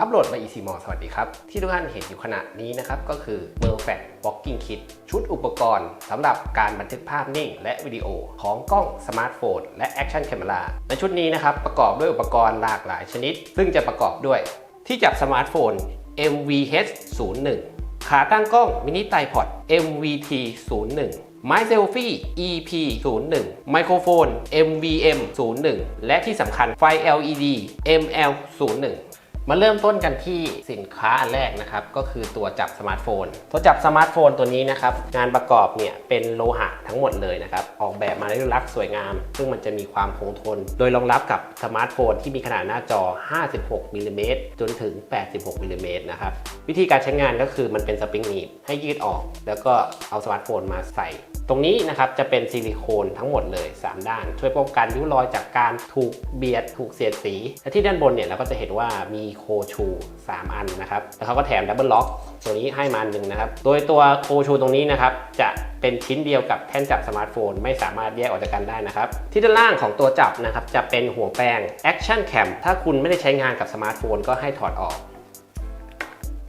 อัปโหลดมา e c m o สวัสดีครับ ที่ทุกท่านเห็นอยู่ขณะนี้นะครับ ก็คือ m e r f a c Walking Kit ชุดอุปกรณ์สำหรับการบันทึกภาพนิ่ง และวิดีโอของกล้องสมาร์ทโฟนและ Action Camera ในชุดนี้นะครับ ประกอบด้วยอุปกรณ์หลากหลายชนิด ซึ่งจะประกอบด้วย ที่จับสมาร์ทโฟน MVH 01ขาตั้งกล้องมินิไตพอด MVT 01ไม้เซลฟี่ EP 01ไมโครโฟน MVM 01และที่สำคัญไฟ LED ML 01 มาเริ่มต้นกันที่สินค้าอันแรกนะครับ ก็คือตัวจับสมาร์ทโฟน ตัวจับสมาร์ทโฟนตัวนี้นะครับ งานประกอบเนี่ยเป็นโลหะทั้งหมดเลยนะครับ ออกแบบมาในรูปลักษณ์สวยงาม ซึ่งมันจะมีความคงทน โดยรองรับกับสมาร์ทโฟนที่มีขนาดหน้าจอ 56มิลลิเมตรจนถึง 86มิลลิเมตรนะครับ วิธีการใช้งานก็คือมันเป็นสปริงหนีบให้ยืดออก แล้วก็เอาสมาร์ทโฟนมาใส่ตรงนี้นะครับจะเป็นซิลิโคนทั้งหมดเลย 3 ด้าน ช่วยป้องกันริ้วรอยจากการถูกเบียดถูกเสียดสีและที่ด้านบนเนี่ยเราก็จะเห็นว่ามีโคชู3 อันนะครับ แล้วเขาก็แถมดับเบิลล็อกตัวนี้ให้มานหนึ่งนะครับ โดยตัวโคชูตรงนี้นะครับ จะเป็นชิ้นเดียวกับแท่นจับสมาร์ทโฟน ไม่สามารถแยกออกจากกันได้นะครับ ที่ด้านล่างของตัวจับนะครับ จะเป็นหัวแปรง Action Cam ถ้าคุณไม่ได้ใช้งานกับสมาร์ทโฟนก็ให้ถอดออก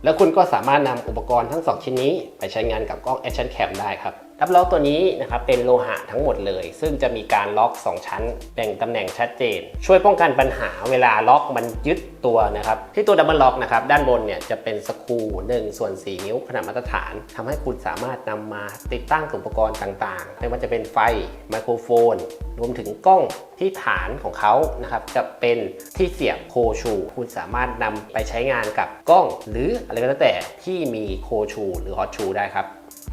แล้วคุณก็สามารถนำอุปกรณ์ทั้ง 2 ชิ้นนี้ ไปใช้งานกับกล้อง Action Cam ได้ครับ ดับล็อกตัวนี้นะครับเป็นโลหะทั้งหมดเลย ซึ่งจะมีการล็อก 2 ชั้นแบ่งตำแหน่งชัดเจน ช่วยป้องกันปัญหาเวลาล็อกมันยึดตัวนะครับที่ตัวดับเบิลล็อกนะครับด้านบนเนี่ยจะเป็นสกรู1ส่วน4นิ้วขนาดมาตรฐานทำให้คุณสามารถนำมาติดตั้งอุปกรณ์ต่างๆ ไม่ว่าจะเป็นไฟไมโครโฟน รวมถึงกล้องที่ฐานของเขานะครับจะเป็นที่เสียบโคชู คุณสามารถนำไปใช้งานกับกล้อง หรืออะไรก็แล้วแต่ที่มีโคชู หรือฮอตชูได้ครับ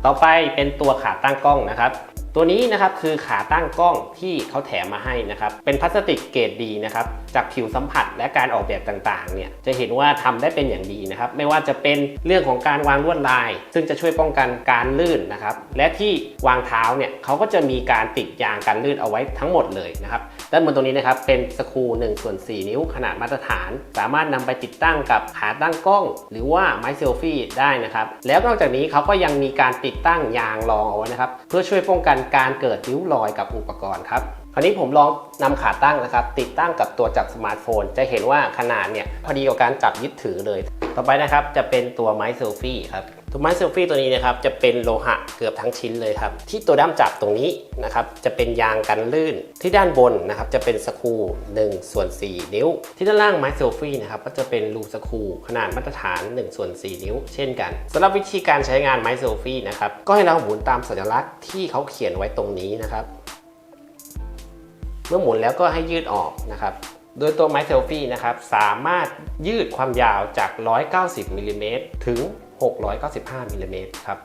ต่อไปเป็นตัวขาตั้งกล้องนะครับ ตัวนี้นะครับคือขาตั้งกล้องที่เขาแถมมาให้นะครับ เป็นพลาสติกเกรดดีนะครับ จากผิวสัมผัสและการออกแบบต่างๆ เนี่ย จะเห็นว่าทำได้เป็นอย่างดีนะครับ ไม่ว่าจะเป็นเรื่องของการวางลวดลาย ซึ่งจะช่วยป้องกันการลื่นนะครับ และที่วางเท้าเนี่ยเขาก็จะมีการติดยางกันลื่นเอาไว้ทั้งหมดเลยนะครับ ด้านบนตรงนี้นะครับเป็นสกรู1ส่วน4 นิ้วขนาดมาตรฐาน สามารถนำไปติดตั้งกับขาตั้งกล้อง หรือว่าไม้เซลฟี่ได้นะครับ แล้วนอกจากนี้เขาก็ยังมีการติดตั้งยางรองเอาไว้นะครับ เพื่อช่วยป้องกันการเกิดริ้วรอยกับอุปกรณ์ครับ คราวนี้ผมลองนำขาตั้งนะครับ ติดตั้งกับตัวจับสมาร์ทโฟน จะเห็นว่าขนาดเนี่ยพอดีกับการจับยึดถือเลย ต่อไปนะครับจะเป็นตัวไม้เซลฟี่ครับ ตัวไม้เซลฟี่ตัวนี้นะครับจะเป็นโลหะเกือบทั้งชิ้นเลยครับ ที่ตัวด้ามจับตรงนี้นะครับจะเป็นยางกันลื่น ที่ด้านบนนะครับจะเป็นสกรู1ส่วน4 นิ้ว ที่ด้านล่างไม้เซลฟี่นะครับก็จะเป็นรูสกรูขนาดมาตรฐาน1ส่วน4 นิ้ว เช่นกันสำหรับวิธีการใช้งานไม้เซลฟี่นะครับก็ให้เราหมุนตามสัญลักษณ์ที่เขาเขียนไว้ตรงนี้นะครับเมื่อหมุนแล้วก็ให้ยืดออกนะครับโดยตัวไม้เซลฟี่นะครับสามารถยืดความยาวจาก 190มิลลิเมตรถึง 695มิลลิเมตรครับ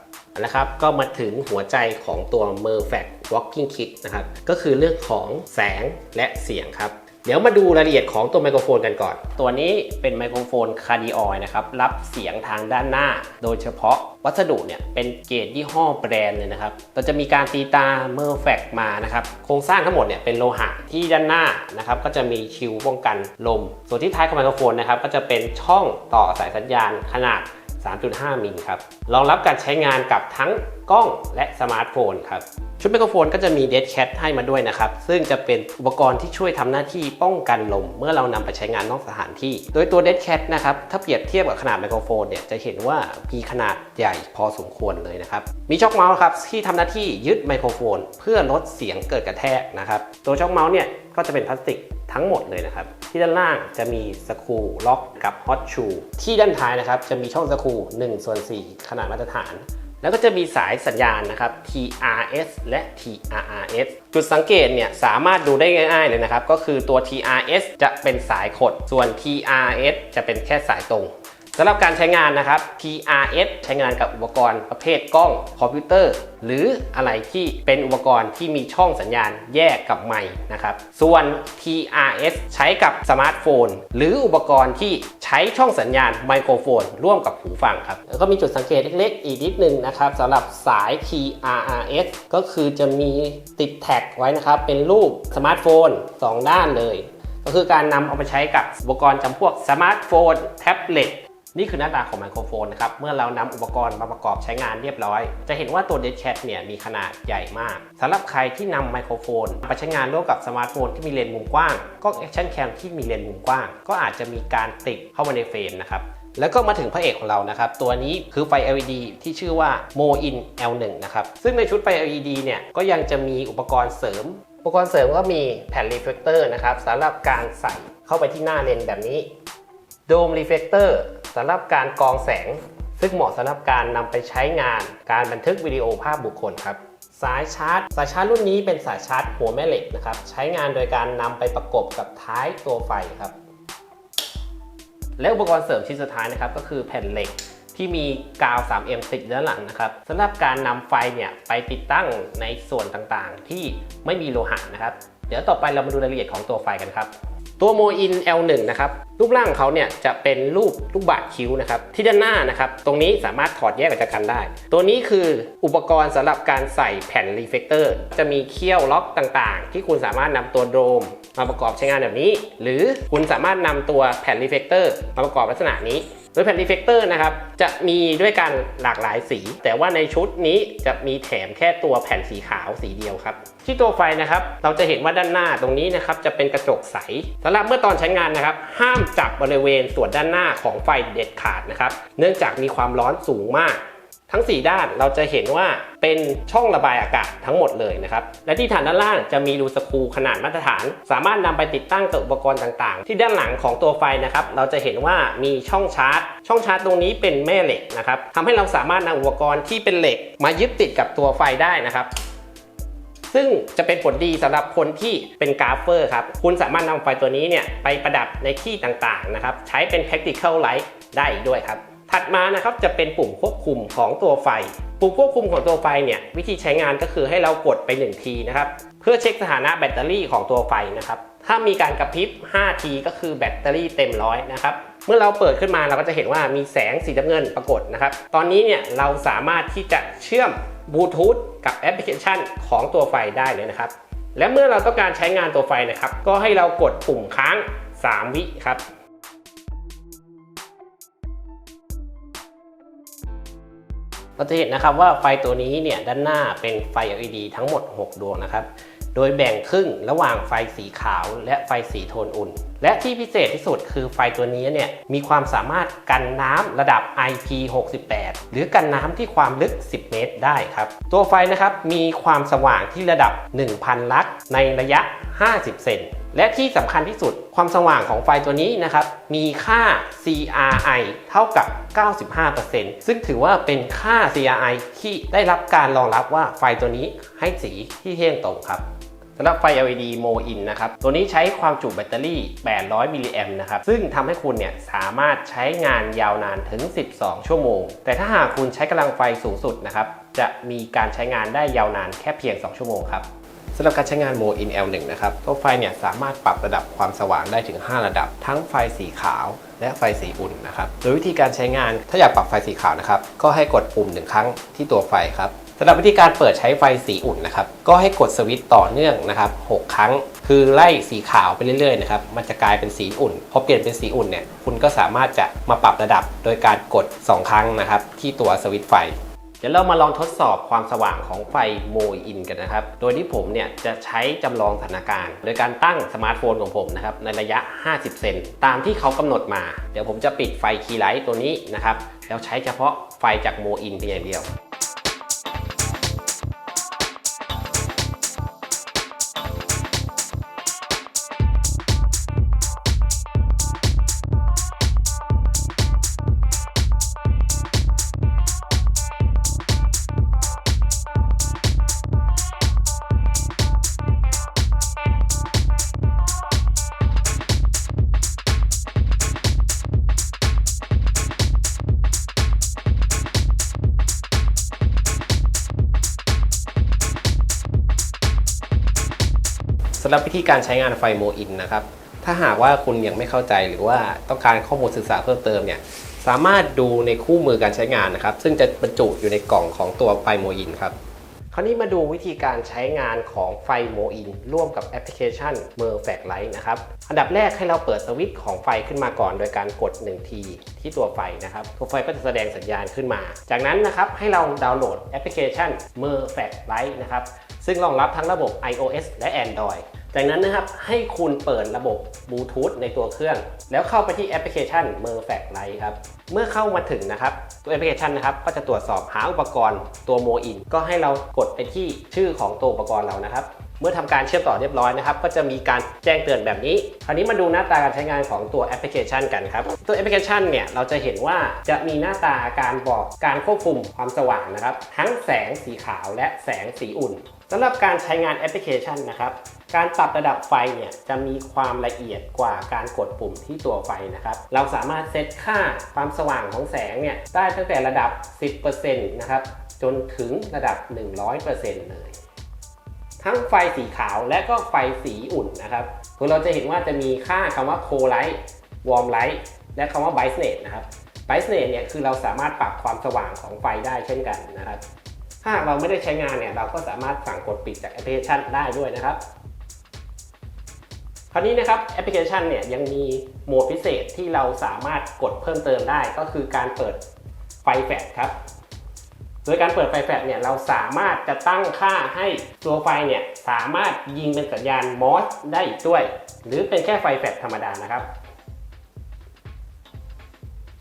นะครับก็มาถึงหัวใจของตัว m e r f a c Walking Kit นะครับก็คือเรื่องของแสงและเสียงครับเดี๋ยวมาดูรายละเอียดของตัวไมโครโฟนกันก่อน ตัวนี้เป็นไมโครโฟนคาร์ดิออยนะครับ รับเสียงทางด้านหน้า โดยเฉพาะวัสดุเนี่ยเป็นเกรดยี่ห้อแบรนด์เลยนะครับ เราจะมีการตีตาเมอร์แฟกมานะครับ โครงสร้างทั้งหมดเนี่ยเป็นโลหะที่ด้านหน้านะครับ ก็จะมีชิวป้องกันลม ส่วนที่ท้ายของไมโครโฟนนะครับ ก็จะเป็นช่องต่อสายสัญญาณขนาด 3.5 มิลครับ รองรับการใช้งานกับทั้งกล้องและสมาร์ทโฟนครับ ชุดไมโครโฟนก็จะมี Dead Cat ให้มาด้วยนะครับ ซึ่งจะเป็นอุปกรณ์ที่ช่วยทำหน้าที่ป้องกันลม เมื่อเรานำไปใช้งานนอกสถานที่ โดยตัว Dead Cat นะครับ ถ้าเปรียบเทียบกับขนาดไมโครโฟนเนี่ย จะเห็นว่ามีขนาดใหญ่พอสมควรเลยนะครับ มีช็อคเมาส์ครับที่ทำหน้าที่ยึดไมโครโฟน เพื่อลดเสียงเกิดกระแทกนะครับ ตัวช็อคเมาส์เนี่ยก็จะเป็นพลาสติก ทั้งหมดเลยนะครับ ที่ด้านล่างจะมีสกรูล็อกกับฮอตชูที่ด้านท้ายนะครับจะมีช่องสกรู1ส่วน4ขนาดมาตรฐาน แล้วก็จะมีสายสัญญาณนะครับ TRS และ TRRS จุดสังเกตเนี่ยสามารถดูได้ง่าย ๆเลยนะครับ ก็คือตัว TRS จะเป็นสายขด ส่วน TRS จะเป็นแค่สายตรง สำหรับการใช้งานนะครับ TRS ใช้งานกับอุปกรณ์ประเภทกล้องคอมพิวเตอร์ หรืออะไรที่เป็นอุปกรณ์ที่มีช่องสัญญาณแยกกับไมค์นะครับ ส่วน TRS ใช้กับสมาร์ทโฟน หรืออุปกรณ์ที่ใช้ช่องสัญญาณไมโครโฟน ร่วมกับหูฟังครับ แล้วก็มีจุดสังเกตเล็กๆ อีกนิดนึงนะครับสำหรับสาย TRRS ก็คือจะมีติดแท็กไว้นะครับ เป็นรูปสมาร์ทโฟน 2 ด้านเลย ก็คือการนำเอาไปใช้กับอุปกรณ์จำพวกสมาร์ทโฟน แท็บเล็ต นี่คือหน้าตาของไมโครโฟนนะครับ เมื่อเรานำอุปกรณ์มาประกอบใช้งานเรียบร้อย จะเห็นว่าตัว Dead Cat เนี่ยมีขนาดใหญ่มากสำหรับใครที่นำไมโครโฟนมาใช้งานร่วมกับสมาร์ทโฟนที่มีเลนส์มุมกว้างกล้อง Action Cam ที่มีเลนส์มุมกว้าง ก็อาจจะมีการติดเข้ามาในเฟรมนะครับแล้วก็มาถึงพระเอกของเรานะครับ ตัวนี้คือไฟ LED ที่ชื่อว่า Mo-in L1 นะครับ ซึ่งในชุดไฟ LED เนี่ยก็ยังจะมีอุปกรณ์เสริม อุปกรณ์เสริมก็มีแผ่นรีเฟลคเตอร์นะครับสำหรับการใส่เข้าไปที่หน้าเลนส์แบบนี้ โดมรีเฟลคเตอร์ สำหรับการกรองแสง ซึ่งเหมาะสำหรับการนำไปใช้งาน การบันทึกวิดีโอภาพบุคคลครับสายชาร์จ สายชาร์จรุ่นนี้เป็นสายชาร์จหัวแม่เหล็กนะครับ ใช้งานโดยการนำไปประกบกับท้ายตัวไฟครับ และอุปกรณ์เสริมชิ้นสุดท้ายนะครับก็คือแผ่นเหล็กที่มีกาว 3M ติดด้านหลังนะครับสำหรับการนำไฟเนี่ยไปติดตั้งในส่วนต่างๆ ที่ไม่มีโลหะนะครับ เดี๋ยวต่อไปเรามาดูรายละเอียดของตัวไฟกันครับ ตัวโมอิน L1 นะครับ รูปร่างของเขาเนี่ยจะเป็นรูปลูกบาศก์คิ้วนะครับที่ด้านหน้านะครับตรงนี้สามารถถอดแยกออกจากกันได้ ตัวนี้คืออุปกรณ์สำหรับการใส่แผ่นรีเฟลคเตอร์จะมีเขี้ยวล็อกต่างๆ ที่คุณสามารถนำตัวโดมมาประกอบใช้งานแบบนี้ หรือคุณสามารถนำตัวแผ่นรีเฟลคเตอร์มาประกอบลักษณะนี้โดยแผ่นรีเฟลคเตอร์นะครับจะมีด้วยกันหลากหลายสี แต่ว่าในชุดนี้จะมีแถมแค่ตัวแผ่นสีขาวสีเดียวครับ ที่ตัวไฟนะครับ เราจะเห็นว่าด้านหน้าตรงนี้นะครับจะเป็นกระจกใสสำหรับเมื่อตอนใช้งานนะครับ ห้ามจับบริเวณส่วนด้านหน้าของไฟเด็ดขาดนะครับ เนื่องจากมีความร้อนสูงมาก ทั้ง 4 ด้านเราจะเห็นว่าเป็นช่องระบายอากาศทั้งหมดเลยนะครับ และที่ฐานด้านล่างจะมีรูสกรูขนาดมาตรฐาน สามารถนำไปติดตั้งกับอุปกรณ์ต่างๆ ที่ด้านหลังของตัวไฟนะครับ เราจะเห็นว่ามีช่องชาร์จ ช่องชาร์จตรงนี้เป็นแม่เหล็กนะครับทำให้เราสามารถนำอุปกรณ์ที่เป็นเหล็ก มายึดติดกับตัวไฟได้นะครับ ซึ่งจะเป็นผลดีสำหรับคนที่เป็นกราฟเฟอร์ครับ คุณสามารถนำไฟตัวนี้เนี่ยไปประดับในที่ต่างๆนะครับ ใช้เป็น practical light ได้อีกด้วยครับ ถัดมานะครับจะเป็นปุ่มควบคุมของตัวไฟ ปุ่มควบคุมของตัวไฟเนี่ยวิธีใช้งานก็คือให้เรากดไป1ทีนะครับเพื่อเช็คสถานะแบตเตอรี่ของตัวไฟนะครับถ้ามีการกระพริบ 5 ทีก็คือแบตเตอรี่เต็มร้อยนะครับ เมื่อเราเปิดขึ้นมาเราก็จะเห็นว่ามีแสงสีน้ำเงินปรากฏนะครับ ตอนนี้เนี่ยเราสามารถที่จะเชื่อม บลูทูธกับแอปพลิเคชันของตัวไฟได้เลยนะครับ และเมื่อเราต้องการใช้งานตัวไฟนะครับ ก็ให้เรากดปุ่มค้าง 3 วิครับเราจะเห็นนะครับว่าไฟตัวนี้เนี่ยด้านหน้าเป็นไฟ LED ทั้งหมด 6 ดวงนะครับ ดยแบ่งครึ่งระหว่างไฟสีขาวและไฟสีโทนอุ่น และที่พิเศษที่สุดคือไฟตัวนี้เนี่ยมีความสามารถกันน้ำระดับ IP68 หรือกันน้ำที่ความลึก 10 เมตรได้ครับ ตัวไฟนะครับมีความสว่างที่ระดับ 1,000 ลักในระยะ 50 เซนและที่สำคัญที่สุดความสว่างของไฟตัวนี้นะครับ มีค่า CRI เท่ากับ 95%ซึ่งถือว่าเป็นค่า CRI ที่ได้รับการรองรับว่าไฟตัวนี้ให้สีที่เที่ยงตรงครับ สำหรับไฟ LED Mo-in นะครับ ตัวนี้ใช้ความจุแบตเตอรี่ 800 มิลลิแอมนะครับ ซึ่งทำให้คุณเนี่ยสามารถใช้งานยาวนานถึง 12 ชั่วโมง แต่ถ้าหากคุณใช้กำลังไฟสูงสุดนะครับ จะมีการใช้งานได้ยาวนานแค่เพียง 2 ชั่วโมงครับสำหรับการใช้งาน Mo-in L1 นะครับ ตัวไฟเนี่ยสามารถปรับระดับความสว่างได้ถึง 5 ระดับ ทั้งไฟสีขาวและไฟสีอุ่นนะครับ โดยวิธีการใช้งานถ้าอยากปรับไฟสีขาวนะครับ ก็ให้กดปุ่มหนึ่งครั้งที่ตัวไฟครับ สำหรับวิธีการเปิดใช้ไฟสีอุ่นนะครับ ก็ให้กดสวิตช์ต่อเนื่องนะครับ6ครั้ง คือไล่สีขาวไปเรื่อยๆนะครับ มันจะกลายเป็นสีอุ่น พอเปลี่ยนเป็นสีอุ่นเนี่ย คุณก็สามารถจะมาปรับระดับโดยการกด 2 ครั้งนะครับ ที่ตัวสวิตช์ไฟ เดี๋ยวเรามาลองทดสอบความสว่างของไฟโมอินกันนะครับ โดยที่ผมเนี่ยจะใช้จำลองสถานการณ์ โดยการตั้งสมาร์ทโฟนของผมนะครับในระยะ 50 เซนตามที่เขากำหนดมา เดี๋ยวผมจะปิดไฟคีย์ไลท์ตัวนี้นะครับ แล้วใช้เฉพาะไฟจากโมอินเพียงอย่างเดียวำหรับวิธีการใช้งานไฟโมอินนะครับ ถ้าหากว่าคุณยังไม่เข้าใจหรือว่าต้องการข้อมูลศึกษาเพิ่มเติมเนี่ยสามารถดูในคู่มือการใช้งานนะครับ ซึ่งจะบรรจุอยู่ในกล่องของตัวไฟโมอินครับคราวนี้มาดูวิธีการใช้งานของไฟโมอินร่วมกับแอปพลิเคชัน m e r f a c Light นะครับ อันดับแรกให้เราเปิดสวิตช์ของไฟขึ้นมาก่อน โดยการกด 1 ทีที่ตัวไฟนะครับ ตัวไฟก็จะแสดงสัญญาณขึ้นมา จากนั้นนะครับให้เราดาวน์โหลดแอปพลิเคชัน m e r f a c Light นะครับ ซึ่งรองรับทั้งระบบ iOS และ Android จากนั้นนะครับให้คุณเปิดระบบบลูทูธในตัวเครื่อง แล้วเข้าไปที่แอปพลิเคชัน m e r f a c Light ครับ เมื่อเข้ามาถึงนะครับ ตัวแอปพลิเคชันนะครับก็จะตรวจสอบหาอุปกรณ์ตัวโมอินก็ให้เรากดไปที่ชื่อของตัวอุปกรณ์เรานะครับ เมื่อทำการเชื่อมต่อเรียบร้อยนะครับ ก็จะมีการแจ้งเตือนแบบนี้ คราวนี้มาดูหน้าตาการใช้งานของตัวแอปพลิเคชันกันครับ ตัวแอปพลิเคชันเนี่ยเราจะเห็นว่าจะมีหน้าตาการบอกการควบคุมความสว่างนะครับ ทั้งแสงสีขาวและแสงสีอุ่นสำหรับการใช้งานแอปพลิเคชันนะครับ การปรับระดับไฟเนี่ยจะมีความละเอียดกว่าการกดปุ่มที่ตัวไฟนะครับ เราสามารถเซตค่าความสว่างของแสงเนี่ยได้ตั้งแต่ระดับ 10%นะครับจนถึงระดับ 100%เลยทั้งไฟสีขาวและก็ไฟสีอุ่นนะครับคือเราจะเห็นว่าจะมีค่าคำว่า cold light warm light และคำว่า brightness นะครับ brightness เนี่ยคือเราสามารถปรับความสว่างของไฟได้เช่นกันนะครับ ถ้าเราไม่ได้ใช้งานเนี่ยเราก็สามารถสั่งกดปิดจากแอปพลิเคชันได้ด้วยนะครับ คราวนี้นะครับแอปพลิเคชันเนี่ยยังมีโหมดพิเศษที่เราสามารถกดเพิ่มเติมได้ ก็คือการเปิดไฟแฟลชครับ โดยการเปิดไฟแฟลชเนี่ยเราสามารถจะตั้งค่าให้ตัวไฟเนี่ยสามารถยิงเป็นสัญญาณมอสได้อีกด้วย หรือเป็นแค่ไฟแฟลชธรรมดานะครับ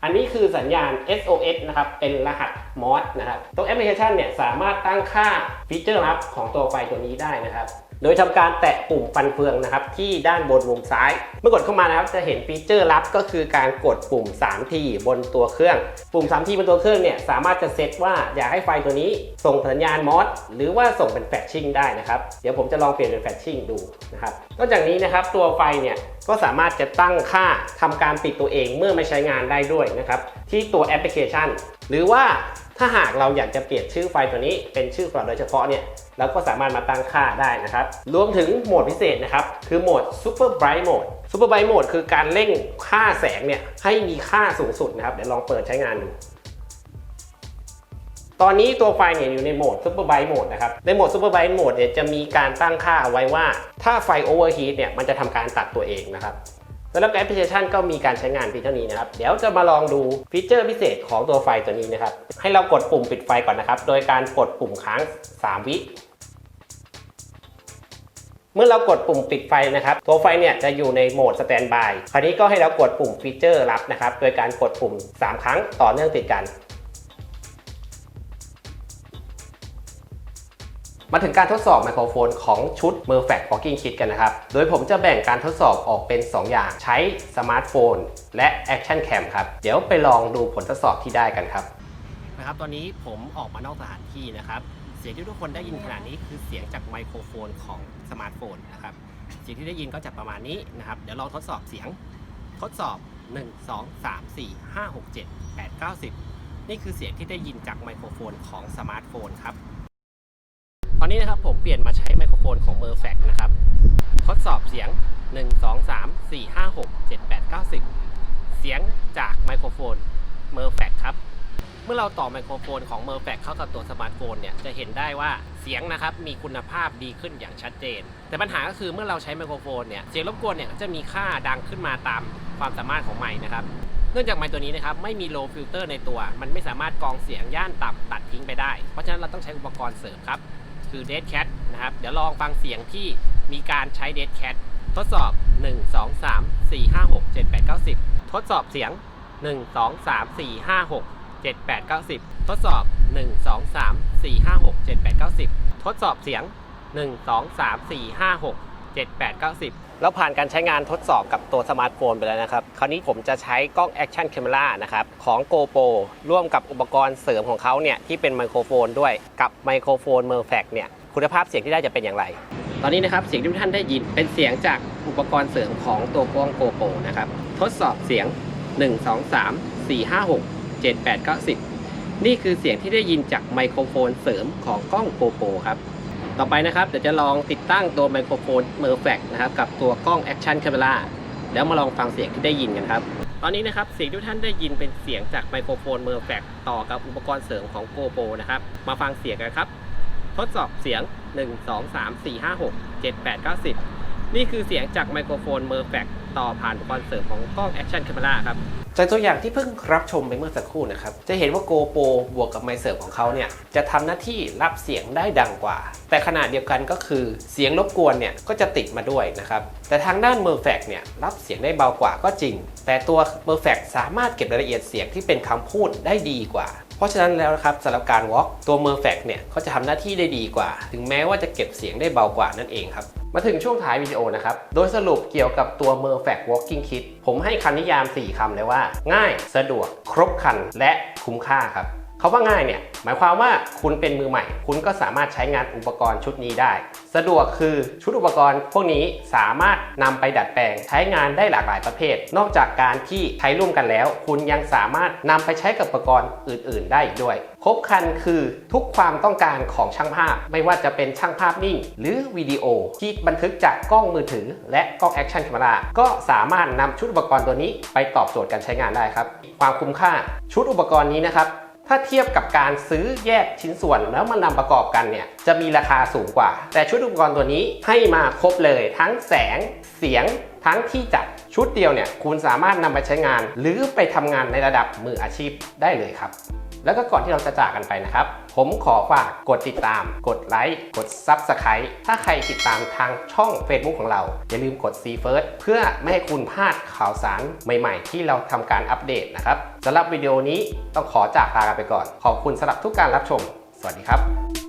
อันนี้คือสัญญาณ SOS นะครับ เป็นรหัสมอสนะครับ ตัวแอปพลิเคชันเนี่ยสามารถตั้งค่าฟีเจอร์ลับของตัวไฟตัวนี้ได้นะครับ โดยทำการแตะปุ่มฟันเฟืองนะครับที่ด้านบนมุมซ้าย เมื่อกดเข้ามานะครับจะเห็นฟีเจอร์ลับก็คือการกดปุ่ม3ทีบนตัวเครื่อง ปุ่ม3ทีบนตัวเครื่องเนี่ยสามารถจะเซตว่าอยากให้ไฟตัวนี้ส่งสัญญาณมอสหรือว่าส่งเป็นแฟลชชิ่งได้นะครับเดี๋ยวผมจะลองเปลี่ยนเป็นแฟลชชิ่งดูนะครับนอกจากนี้นะครับตัวไฟเนี่ยก็สามารถจะตั้งค่าทำการปิดตัวเองเมื่อไม่ใช้งานได้ด้วยนะครับที่ตัวแอปพลิเคชัน หรือว่าถ้าหากเราอยากจะเปลี่ยนชื่อไฟตัวนี้เป็นชื่อของเราโดยเฉพาะเนี่ยเราก็สามารถมาตั้งค่าได้นะครับ รวมถึงโหมดพิเศษนะครับ คือโหมด Super Bright Mode Super Bright Mode คือการเร่งค่าแสงเนี่ยให้มีค่าสูงสุดนะครับ เดี๋ยวลองเปิดใช้งานดู ตอนนี้ตัวไฟเนี่ยอยู่ในโหมด Super Bright Mode นะครับ ในโหมด Super Bright Mode เนี่ยจะมีการตั้งค่าเอาไว้ว่า ถ้าไฟ Overheat เนี่ยมันจะทำการตัดตัวเองนะครับ สำหรับแอปพลิเคชันก็มีการใช้งานเพียงเท่านี้นะครับ เดี๋ยวจะมาลองดูฟีเจอร์พิเศษของตัวไฟตัวนี้นะครับ ให้เรากดปุ่มปิดไฟก่อนนะครับ โดยการกดปุ่มค้าง 3 วิ เมื่อเรากดปุ่มปิดไฟนะครับ ตัวไฟเนี่ยจะอยู่ในโหมดสแตนบาย คราวนี้ก็ให้เรากดปุ่มฟีเจอร์รับนะครับ โดยการกดปุ่ม 3 ครั้งต่อเนื่องติดกัน มาถึงการทดสอบไมโครโฟนของชุด m e r f a c Walking Kit กันนะครับ โดยผมจะแบ่งการทดสอบออกเป็น 2 อย่าง ใช้สมาร์ทโฟนและ Action Cam ครับ เดี๋ยวไปลองดูผลทดสอบที่ได้กันครับ นะครับ ตอนนี้ผมออกมานอกสถานที่นะครับ เสียงที่ทุกคนได้ยินขณะนี้คือเสียงจากไมโครโฟนของสมาร์ทโฟนนะครับ เสียงที่ได้ยินก็จะประมาณนี้นะครับ เดี๋ยวเราทดสอบเสียง ทดสอบ 1 2 3 4 5 6 7 8 9 10 นี่คือเสียงที่ได้ยินจากไมโครโฟนของสมาร์ทโฟนครับ ตอนนี้นะครับผมเปลี่ยนมาใช้ไมโครโฟนของ m e r f a c นะครับ ทดสอบเสียง 1 2 3 4 5 6 7 8 9 10 เสียงจากไมโครโฟน m e r f a c ครับ เมื่อเราต่อไมโครโฟนของ m e r f a c เข้ากับตัวสมาร์ทโฟนเนี่ยจะเห็นได้ว่าเสียงนะครับมีคุณภาพดีขึ้นอย่างชัดเจน แต่ปัญหาก็คือเมื่อเราใช้ไมโครโฟนเนี่ยเสียงรบกวนเนี่ยจะมีค่าดังขึ้นมาตามความสามารถของไมค์นะครับเนื่องจากไมค์ตัวนี้นะครับไม่มี low filter ในตัว มันไม่สามารถกรองเสียงย่านต่ำตัดทิ้งไปได้ เพราะฉะนั้นเราต้องใช้อุปกรณ์เสริมครับ คือ Dead Cat นะครับ เดี๋ยวลองฟังเสียงที่มีการใช้ Dead Cat ทดสอบ 1 2 3 4 5 6 7 8 9 10 ทดสอบเสียง 1 2 3 4 5 6 7 8 9 10 ทดสอบ 1 2 3 4 5 6 7 8 9 10 ทดสอบเสียง 1 2 3 4 5 6 7 8 9 10 แล้วผ่านการใช้งานทดสอบกับตัวสมาร์ทโฟนไปแล้วนะครับ คราวนี้ผมจะใช้กล้อง Action Camera นะครับ ของ GoPro ร่วมกับอุปกรณ์เสริมของเขาเนี่ย ที่เป็นไมโครโฟนด้วยกับไมโครโฟน m e r f a c เนี่ย คุณภาพเสียงที่ได้จะเป็นอย่างไร ตอนนี้นะครับ เสียงที่ท่านได้ยินเป็นเสียงจากอุปกรณ์เสริมของตัวกล้อง GoPro นะครับ ทดสอบเสียง 1 2 3 4 5 6 7 8 9 10 นี่คือเสียงที่ได้ยินจากไมโครโฟนเสริมของกล้อง GoPro ครับ ต่อไปนะครับเดี๋ยวจะลองติดตั้งตัวไมโครโฟน m e r f a c นะครับกับตัวกล้อง Action Camera แล้วมาลองฟังเสียงที่ได้ยินกันครับ ตอนนี้นะครับเสียงที่ท่านได้ยินเป็นเสียงจากไมโครโฟน m e r f a c ต่อกับอุปกรณ์เสริมของ GoPro นะครับมาฟังเสียงกันครับ ทดสอบเสียง 1 2 3 4 5 6 7 8 9 10 นี่คือเสียงจากไมโครโฟนเมอร์แฟกต่อผ่านอุปกรณ์เสริมของกล้อง Action Camera ครับ จากตัวอย่างที่เพิ่งรับชมไปเมื่อสักครู่นะครับ จะเห็นว่า GoPro บวกกับไมเสริมของเขาเนี่ย จะทำหน้าที่รับเสียงได้ดังกว่า แต่ขนาดเดียวกันก็คือเสียงรบกวนเนี่ย ก็จะติดมาด้วยนะครับ แต่ทางด้าน m e r f a c เนี่ย รับเสียงได้เบากว่าก็จริง แต่ตัว m e r f a c สามารถเก็บรายละเอียดเสียงที่เป็นคำพูดได้ดีกว่า เพราะฉะนั้นแล้วนะครับสำหรับการ Walk ตัว m e r f a c เนี่ยเขาจะทำหน้าที่ได้ดีกว่า ถึงแม้ว่าจะเก็บเสียงได้เบากว่านั่นเองครับ มาถึงช่วงท้ายวิดีโอนะครับ โดยสรุปเกี่ยวกับตัว m e r f a c Walking Kit ผมให้คำนิยาม 4 คำเลยว่า ง่าย สะดวก ครบครัน และคุ้มค่าครับ คาว่าง่ายเนี่ยหมายความว่าคุณเป็นมือใหม่ คุณก็สามารถใช้งานอุปกรณ์ชุดนี้ได้ สะดวกคือชุดอุปกรณ์พวกนี้สามารถนำไปดัดแปลง ใช้งานได้หลากหลายประเภท นอกจากการที่ใช้ร่วมกันแล้ว คุณยังสามารถนำไปใช้กับอุปกรณ์อื่น ๆ ได้อีกด้วย ครบครันคือทุกความต้องการของช่างภาพ ไม่ว่าจะเป็นช่างภาพนิ่ง หรือวิดีโอที่บันทึกจากกล้องมือถือ และกล้องแอคชั่น a m ม r a ก็สามารถนำชุดอุปกรณ์ตัวนี้ไปตอบโจทย์การใช้งานได้ครับ ความคุ้มค่าชุดอุปกรณ์นี้นะครับ ถ้าเทียบกับการซื้อแยกชิ้นส่วนแล้วมานำประกอบกันเนี่ยจะมีราคาสูงกว่า แต่ชุดอุปกรณ์ตัวนี้ให้มาครบเลยทั้งแสงเสียงทั้งที่จัดชุดเดียวเนี่ยคุณสามารถนำไปใช้งาน หรือไปทำงานในระดับมืออาชีพได้เลยครับ แล้วก็ก่อนที่เราจะจากกันไปนะครับ ผมขอฝากกดติดตาม กดไลค์กด Subscribe ถ้าใครติดตามทางช่อง Facebook ของเรา อย่าลืมกด See First เพื่อไม่ให้คุณพลาดข่าวสารใหม่ๆ ที่เราทำการอัปเดตนะครับสำหรับวิดีโอนี้ต้องขอจากลากันไปก่อน ขอบคุณสำหรับทุกการรับชม สวัสดีครับ